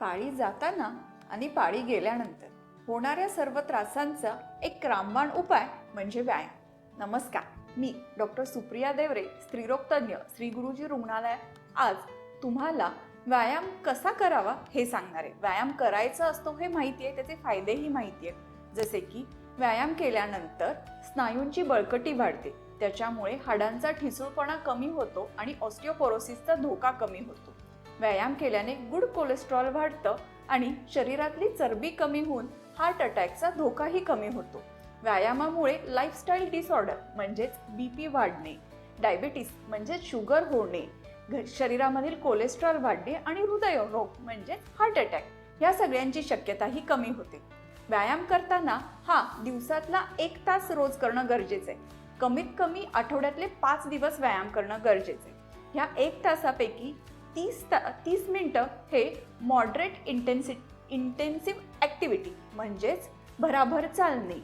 पाळी जाताना आणि पाळी गेल्यानंतर होणाऱ्या सर्व त्रासांचा एक रामबाण उपाय म्हणजे व्यायाम. नमस्कार मी डॉक्टर सुप्रिया देवरे स्त्रीरोगतज्ञ श्री गुरुजी रुग्णालय. आज तुम्हाला व्यायाम कसा करावा हे सांगणार आहे. व्यायाम करायचा असतो हे माहिती आहे त्याचे फायदेही माहिती आहेत जसे की व्यायाम केल्यानंतर स्नायूंची बळकटी वाढते. त्याच्यामुळे हाडांचा ठिसूळपणा कमी होतो आणि ऑस्टिओपोरोसिसचा धोका कमी होतो. व्यायाम केल्याने गुड कोलेस्ट्रॉल वाढतं आणि शरीरातली चरबी कमी होऊन हार्ट अटॅकचा धोकाही कमी होतो. व्यायामामुळे लाईफस्टाईल डिसऑर्डर म्हणजेच बी पी वाढणे डायबिटीस म्हणजेच शुगर होणे शरीरामधील कोलेस्ट्रॉल वाढणे आणि हृदयरोग म्हणजेच हार्ट अटॅक या सगळ्यांची शक्यताही कमी होते. व्यायाम करताना हा दिवसातला एक तास रोज करणं गरजेचं आहे. कमीत कमी आठवड्यातले पाच दिवस व्यायाम करणं गरजेचं आहे. ह्या एक तासापैकी तीस ता तीस मिनटं हे मॉडरेट इंटेन्सि इंटेन्सिव्ह ॲक्टिव्हिटी म्हणजेच भराभर चालणे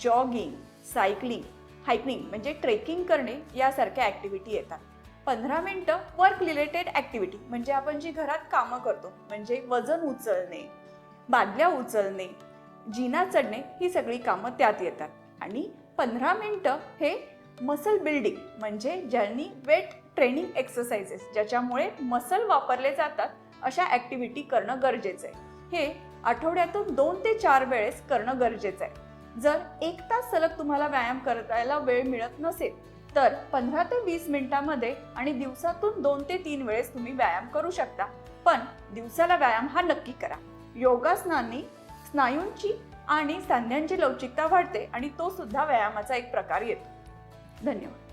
जॉगिंग सायकलिंग हायकिंग म्हणजे ट्रेकिंग करणे यासारख्या ॲक्टिव्हिटी येतात. पंधरा मिनटं वर्क रिलेटेड ॲक्टिव्हिटी म्हणजे आपण जी घरात कामं करतो म्हणजे वजन उचलणे बादल्या उचलणे जिना चढणे ही सगळी कामं त्यात येतात. आणि पंधरा मिनटं हे मसल बिल्डिंग म्हणजे ज्यांनी वेट ट्रेनिंग एक्सरसाइजेस ज्याच्यामुळे मसल वापरले जातात अशा ॲक्टिव्हिटी करणं गरजेचं आहे. हे आठवड्यातून दोन ते चार वेळेस करणं गरजेचं आहे. जर एक तास सलग तुम्हाला व्यायाम करायला वेळ मिळत नसेल तर पंधरा ते वीस मिनिटांमध्ये आणि दिवसातून दोन ते तीन वेळेस तुम्ही व्यायाम करू शकता. पण दिवसाला व्यायाम हा नक्की करा. योगासनांनी स्नायूंची आणि सांध्यांची लवचिकता वाढते आणि तो सुद्धा व्यायामाचा एक प्रकार येतो. धन्यवाद.